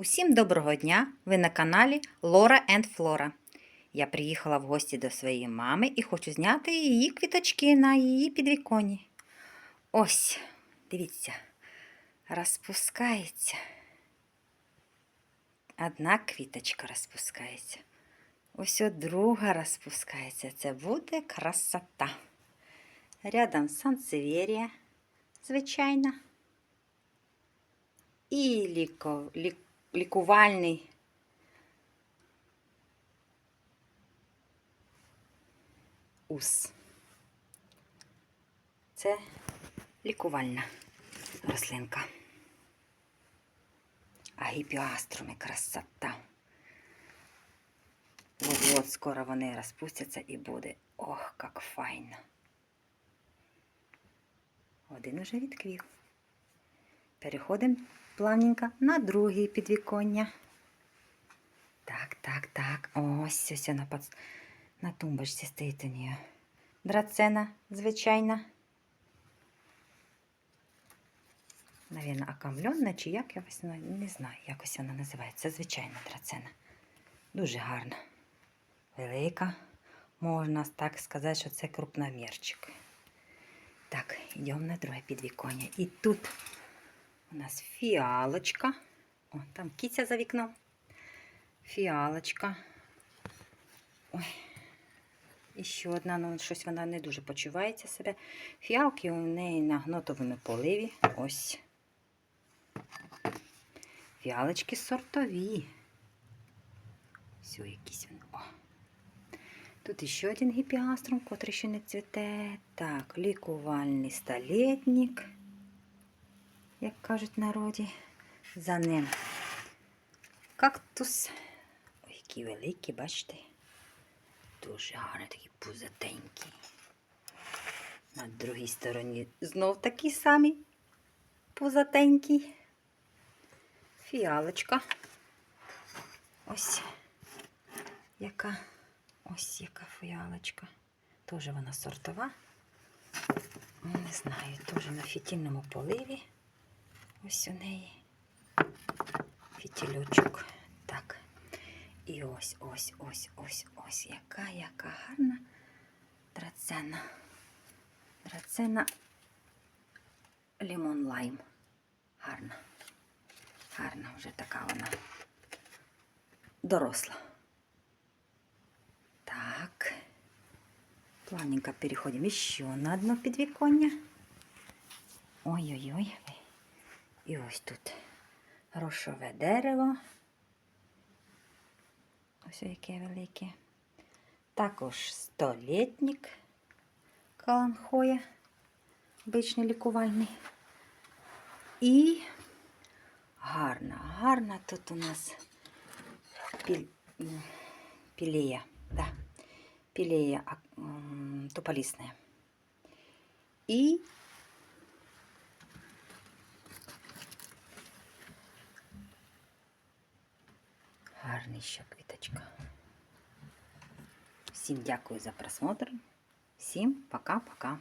Усім доброго дня! Ви на каналі Лора енд Флора. Я приїхала в гості до своєї мами і хочу зняти її квіточки на її підвіконні. Ось, дивіться, розпускається. Одна квіточка розпускається. Ось друга розпускається. Це буде красота. Рядом сансеверія, звичайно. І ліко, лік, лікувальний ус. Це лікувальна рослинка. А гіпіаструми красота. От, от скоро вони розпустяться і буде. Ох, як файно. Один уже відквів. Переходимо плавненько на друге підвіконня. Так, так, так. Ось ось вона под... на тумбочці стоїть у неї. Драцена, звичайна. Навірно, окамльонна, чи як якось, ну, не знаю, якось вона називається. Звичайна драцена. Дуже гарна. Велика. Можна так сказати, що це крупномірчик. Так, йдемо на друге підвіконня. І тут у нас фіалочка. О, там кіця за вікном. Фіалочка. Ой. І ще одна, ну щось вона не дуже почувається себе. Фіалки у неї на гнотовому поливі. Ось. Фіалочки сортові. Все, якісь вони. О. Тут ще один гіпіаструм, котрий ще не цвіте. Так, лікувальний столетник як кажуть в народі, за ним кактус. Ой, які великі, бачите? Дуже гарний, такий пузатенький. На другій стороні знов такий самий пузатенький. Фіалочка. Ось яка, ось яка фіалочка. Теж вона сортова. Не знаю, теж на фітільному поливі. Ось у неї фітільочок. Так. І ось, ось, ось, ось, ось. Яка, яка гарна драцена. Драцена лимон лайм. Гарна. Гарна вже така вона доросла. Так. Плавненько переходимо ще на одно підвіконня. Ой-ой-ой. І ось тут грошове дерево. Ось яке велике. Також столітник каланхоя, обичний лікувальний. І гарна, гарна тут у нас піль... пілея. Да. Пілея тополісна. І Гарний ще квіточка. Всім дякую за просмотр. Всім пока-пока.